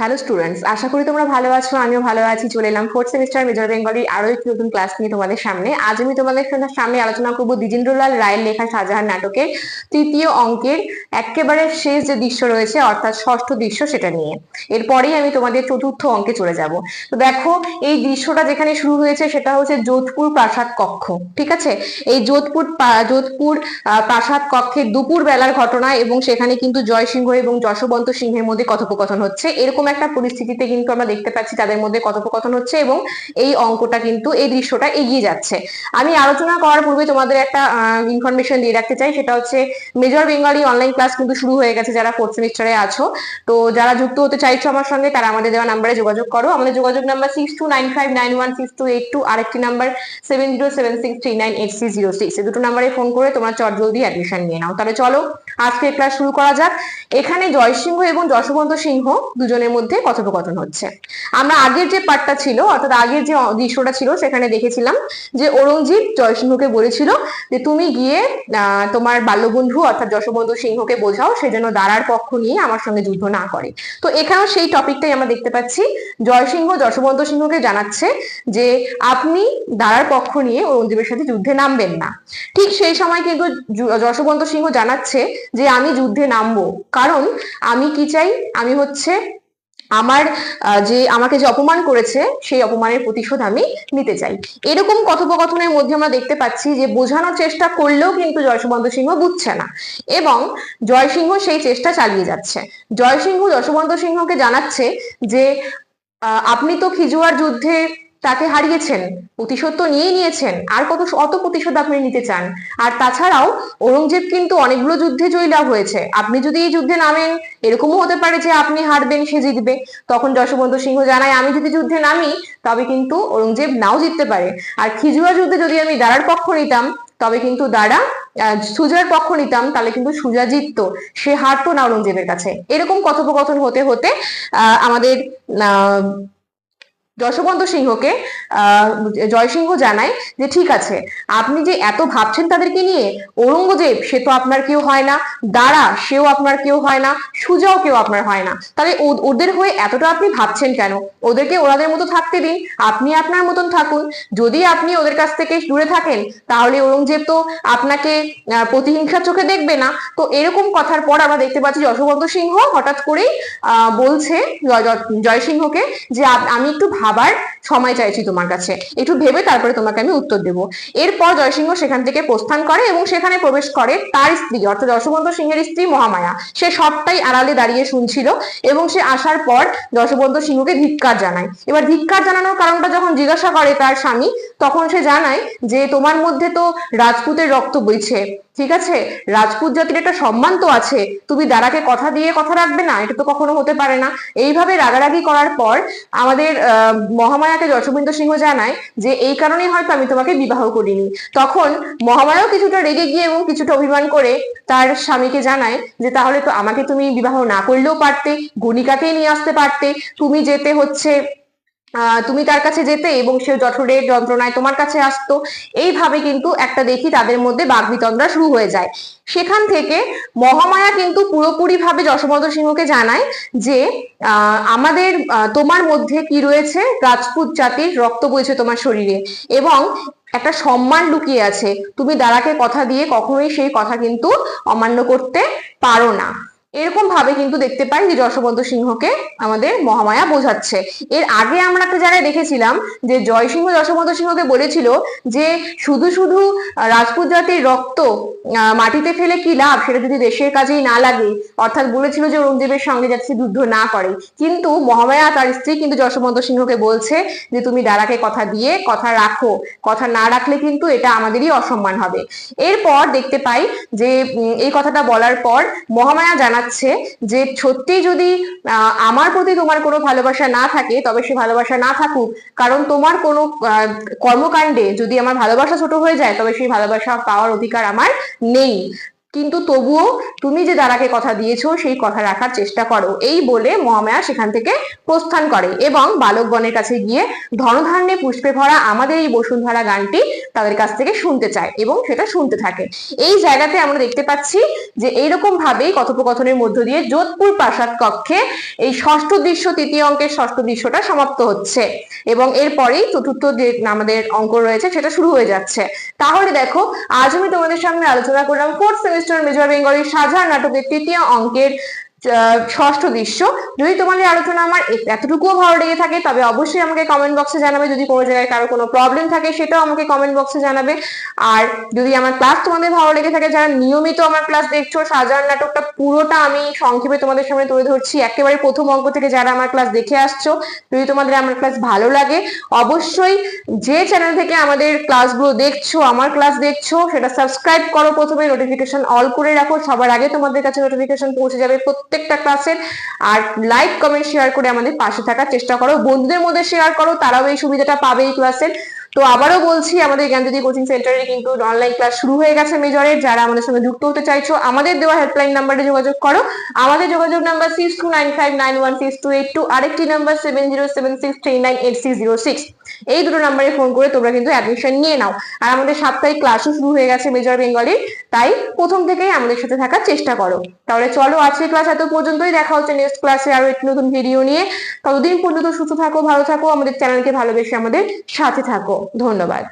Hello students আশা করি তোমরা ভালো আছো, আমিও ভালো আছি, চলে এলাম ফোর্থ সেমিস্টার মেজর বেঙ্গলির আরও একটি নতুন ক্লাস নিয়ে তোমাদের সামনে। আজ আমি তোমাদের সামনে আলোচনা করব দ্বিজেন্দ্রলাল রায়ের লেখা শাহজাহান নাটকের তৃতীয় অঙ্কের একেবারে শেষ যে দৃশ্য রয়েছে, অর্থাৎ ষষ্ঠ দৃশ্য সেটা নিয়ে। এরপরেই আমি তোমাদের চতুর্থ অঙ্কে চলে যাব। তো দেখো, এই দৃশ্যটা যেখানে শুরু হয়েছে সেটা হচ্ছে যোধপুর প্রাসাদ কক্ষ, ঠিক আছে? এই যোধপুর যোধপুর প্রাসাদ কক্ষে দুপুর বেলার ঘটনা এবং সেখানে কিন্তু জয়সিংহ এবং যশবন্ত সিংহের মধ্যে কথোপকথন হচ্ছে। এরকম একটা পরিস্থিতিতে কিন্তু আমরা দেখতে পাচ্ছি তাদের মধ্যে কথোপকথন হচ্ছে এবং এই অঙ্কটা কিন্তু এই দৃশ্যটা এগিয়ে যাচ্ছে। আমি আলোচনা করার পূর্বে তোমাদের একটা ইনফরমেশন দিয়ে রাখতে চাই, সেটা হচ্ছে মেজর বেঙ্গলি অনলাইন ক্লাস কিন্তু শুরু হয়ে গেছে যারা ফোর্থ সেমিস্টারে আছো। তো যারা যুক্ত হতে চাইছো আমার সঙ্গে, তারা আমাদের দেওয়া নাম্বারে যোগাযোগ করো। আমাদের যোগাযোগ number six two nine five nine one six two eight two আরেকটি number seven zero seven six three nine eight six zero six এই দুটো নাম্বারে ফোন করে তোমরা চট জলদি অ্যাডমিশন নিয়ে নাও। তাহলে চলো আজকে ক্লাস শুরু করা যাক। এখানে জয়সিংহ এবং যশবন্ত সিংহ দুজনের মধ্যে কথোপকথন হচ্ছে। আমরা আগের যে পার্টটা ছিল, অর্থাৎ আগের যে দৃশ্যটা ছিল, সেখানে দেখেছিলাম যে ঔরঙ্গজীব জয়সিংহকে বলেছিল যে, তুমি গিয়ে তোমার বাল্যবন্ধু অর্থাৎ যশবন্ত সিংহকে বোঝাও, সে যেন দাঁড়ার পক্ষ নিয়ে আমার সঙ্গে যুদ্ধ না করে। তো এখানেও সেই টপিকটাই আমরা দেখতে পাচ্ছি। জয়সিংহ যশবন্ত সিংহকে জানাচ্ছে যে, আপনি দাঁড়ার পক্ষ নিয়ে ঔরঙ্গজেবের সাথে যুদ্ধে নামবেন না। ঠিক সেই সময় কিন্তু যশবন্ত সিংহ জানাচ্ছে যে, আমি যুদ্ধে নামবো। কারণ আমি কি চাই? আমি হচ্ছে আমার যে আমাকে যে অপমান করেছে, সেই অপমানের প্রতিশোধ আমি নিতে চাই। এরকম কথোপকথনের মধ্যে আমরা দেখতে পাচ্ছি যে, বোঝানোর চেষ্টা করলেও কিন্তু যশবন্ত সিংহ বুঝছে না। এবং জয়সিংহ সেই চেষ্টা চালিয়ে যাচ্ছে। জয়সিংহ যশবন্ত সিংহকে জানাচ্ছে যে আপনি তো খিজুয়ার যুদ্ধে তাকে হারিয়েছেন, প্রতিশোধ তো নিয়েই নিয়েছেন, আর কত অত প্রতিশোধ আপনি নিতে চান। আর তাছাড়াও ঔরঙ্গজেব কিন্তু অনেকগুলো যুদ্ধে জয়লাভ হয়েছে। আপনি যদি এই যুদ্ধে নামেন, এরকমও হতে পারে যে আপনি হারবেন, সে জিতবে। তখন যশবন্ত সিংহ জানায়, আমি যদি যুদ্ধে নামি, তবে কিন্তু ঔরঙ্গজেব নাও জিততে পারে। আর খিজুয়া যুদ্ধে যদি আমি দাঁড়ার পক্ষ নিতাম, তবে কিন্তু দাঁড়া সুজার পক্ষ নিতাম, তাহলে কিন্তু সুজা জিততো। সে হারতো না ঔরঙ্গজেবের কাছে। এরকম কথোপকথন হতে হতে আমাদের, আহ যশবন্ত সিংহকে জয়সিংহ জানায় যে ঠিক আছে, আপনি যে এত ভাবছেন তাদেরকে নিয়ে, ঔরঙ্গজেব সে তো আপনার কেউ হয় না দাঁড়া সেও আপনার কেউ হয় না, সুজাও কেউ আপনার হয় না। তাহলে ওদের হয়ে এতটা আপনি ভাবছেন কেন? ওদেরকে ওনাদের মতো থাকতে দিন, আপনি আপনার মতন থাকুন। যদি আপনি ওদের কাছ থেকে দূরে থাকেন, তাহলে ঔরঙ্গজেব তো আপনাকে প্রতিহিংসার চোখে দেখবে না। তো এরকম কথার পর আমরা দেখতে পাচ্ছি যশবন্ত সিংহ হঠাৎ করেই বলছে জয়- জয়- জয়সিংহকে যে আমি একটু ভাবার সময় চাইছি তোমার কাছে। একটু ভেবে তারপরে তোমাকে আমি উত্তর দেব। এরপর জয়সিংহ সেখান থেকে প্রস্থান করে এবং সেখানে প্রবেশ করে তার স্ত্রী, অর্থাৎ যশবন্ত সিংহের স্ত্রী মহামায়া। সে সবটাই আড়ালে দাঁড়িয়ে শুনছিল এবং সে আসার পর যশবন্ত সিংহকে ধিক্কার জানায়। এবার ধিক্কার জানানোর কারণটা যখন জিজ্ঞাসা করে তার স্বামী, তখন সে জানায় যে, তোমার মধ্যে তো রাজপুতের রক্ত বইছে, ঠিক আছে? রাজপুত জাতির একটা সম্মান তো আছে। তুমি দাঁড়াকে কথা দিয়ে কথা রাখবে না, এটা তো কখনো হতে পারে না। এইভাবে রাগারাগি করার পর আমাদের মহামায়াকে যশবিন্দ সিংহ জানায় যে, এই কারণেই হয়তো আমি তোমাকে বিবাহ করিনি। তখন মহামায়াও কিছুটা রেগে গিয়ে এবং কিছুটা অভিমান করে তার স্বামীকে জানায় যে, তাহলে তো আমাকে তুমি বিবাহ না করলেও পারতে, গণিকাকেই নিয়ে আসতে পারতে। তুমি যেতে হচ্ছে তুমি তার কাছে যেতে এবং সে জঠরের যন্ত্রণায় তোমার কাছে আসতো। এইভাবে কিন্তু একটা দেখি তাদের মধ্যে বাগবিতন্ডা শুরু হয়ে যায়। সেখান থেকে মহামায়া কিন্তু পুরোপুরি ভাবে যশবন্ত সিংহকে জানায় যে আমাদের তোমার মধ্যে কি রয়েছে? রাজপুত জাতির রক্ত বইছে তোমার শরীরে এবং একটা সম্মান লুকিয়ে আছে। তুমি দাঁড়াকে কথা দিয়ে কখনোই সেই কথা কিন্তু অমান্য করতে পারো না। এরকম ভাবে কিন্তু দেখতে পাই যে যশবন্ত সিংহকে আমাদের মহামায়া বোঝাচ্ছে। এর আগে আমরা একটা জায়গায় দেখেছিলাম যে জয়সিংহ যশবন্ত সিংহকে বলেছিল যে শুধু শুধু রাজপুত জাতির রক্ত মাটিতে ফেলে কি লাভ? সেটা যদি দেশের কাজেই না লাগে। অর্থাৎ বলেছিল যে ঔরঙ্গজেবের সঙ্গে যাতে যুদ্ধ না করে। কিন্তু মহামায়া তার স্ত্রী কিন্তু যশবন্ত সিংহকে বলছে যে তুমি দাঁড়াকে কথা দিয়ে কথা রাখো। কথা না রাখলে কিন্তু এটা আমাদেরই অসম্মান হবে। এরপর দেখতে পাই যে এই কথাটা বলার পর মহামায়া জানাচ্ছে যে সত্যি যদি আমার প্রতি তোমার কোনো ভালোবাসা না থাকে, তবে সে ভালোবাসা না থাকুক। কারণ তোমার কোনো কর্মকাণ্ডে যদি আমার ভালোবাসা ছোট হয়ে যায়, তবে সেই ভালোবাসা পাওয়ার অধিকার আমার নেই। কিন্তু তবুও তুমি যে দাদাকে কথা দিয়েছ, সেই কথা রাখার চেষ্টা করো। এই বলে মহামায়া সেখান থেকে প্রস্থান করে এবং বালকগণের কাছে গিয়ে ধনধান্যে পুষ্পে ভরা আমাদের এই বসুন্ধরা গানটি তাদের কাছ থেকে শুনতে চায় এবং সেটা শুনতে থাকে। এই জায়গাতে আমরা দেখতে পাচ্ছি যে এইরকম ভাবেই কথোপকথনের মধ্য দিয়ে যোধপুর প্রাসাদ কক্ষে এই ষষ্ঠ দৃশ্য, তৃতীয় অঙ্কের ষষ্ঠ দৃশ্যটা সমাপ্ত হচ্ছে এবং এরপরেই চতুর্থ যে আমাদের অঙ্ক রয়েছে সেটা শুরু হয়ে যাচ্ছে। তাহলে দেখো, আজ আমি তোমাদের সামনে আলোচনা করলাম ফোর্থ সেমিস্টার মেজর বেঙ্গলের সাজার নাটকের তৃতীয় অঙ্কের ষষ্ঠ দৃশ্য যদি তোমাদের আলোচনা আমার এতটুকুও ভালো লেগে থাকে, তবে অবশ্যই আমাকে কমেন্ট বক্সে জানাবে। যদি কোনো জায়গায় কারও কোনো প্রবলেম থাকে, সেটাও আমাকে কমেন্ট বক্সে জানাবে। আর যদি আমার ক্লাস তোমাদের ভালো লেগে থাকে, যারা নিয়মিত আমার ক্লাস দেখছ সাজার নাটকটা পুরোটা আমি সংক্ষেপে তোমাদের সামনে তুলে ধরছি। একেবারে প্রথম অঙ্ক থেকে যারা আমার ক্লাস দেখে আসছো, যদি তোমাদের আমার ক্লাস ভালো লাগে, অবশ্যই যে চ্যানেল থেকে আমাদের ক্লাসগুলো দেখছ, আমার ক্লাস দেখছ, সেটা সাবস্ক্রাইব করো প্রথমে নোটিফিকেশন অল করে রাখো। সবার আগে তোমাদের কাছে নোটিফিকেশন পৌঁছে যাবে প্রত্যেকটা ক্লাসের আর লাইক কমেন্ট শেয়ার করে আমাদের পাশে থাকার চেষ্টা করো। বন্ধুদের মধ্যে শেয়ার করো, তারাও এই সুবিধাটা পাবে এই ক্লাসের তো আবারও বলছি, আমাদের জ্ঞানজ্যোতি কোচিং সেন্টারে কিন্তু অনলাইন ক্লাস শুরু হয়ে গেছে মেজরের যারা আমাদের সঙ্গে যুক্ত হতে চাইছো, আমাদের দেওয়া হেল্পলাইন নাম্বারে যোগাযোগ করো। আমাদের যোগাযোগ number six two nine five nine one six two eight two আরেকটি number seven zero seven six three nine eight six zero six এই দুটো নাম্বারে ফোন করে তোমরা কিন্তু অ্যাডমিশন নিয়ে নাও। আর আমাদের সাপ্তাহিক ক্লাসও শুরু হয়ে গেছে মেজর বেঙ্গলির তাই প্রথম থেকেই আমাদের সাথে থাকার চেষ্টা করো। তাহলে চলো, আজকের ক্লাস এত পর্যন্তই, দেখা হচ্ছে নেক্সট ক্লাসে আরও একটি নতুন ভিডিও নিয়ে। ততদিন পর্যন্ত সুস্থ থাকো, ভালো থাকো, আমাদের চ্যানেলকে ভালোবেসে আমাদের সাথে থাকো। ধন্যবাদ।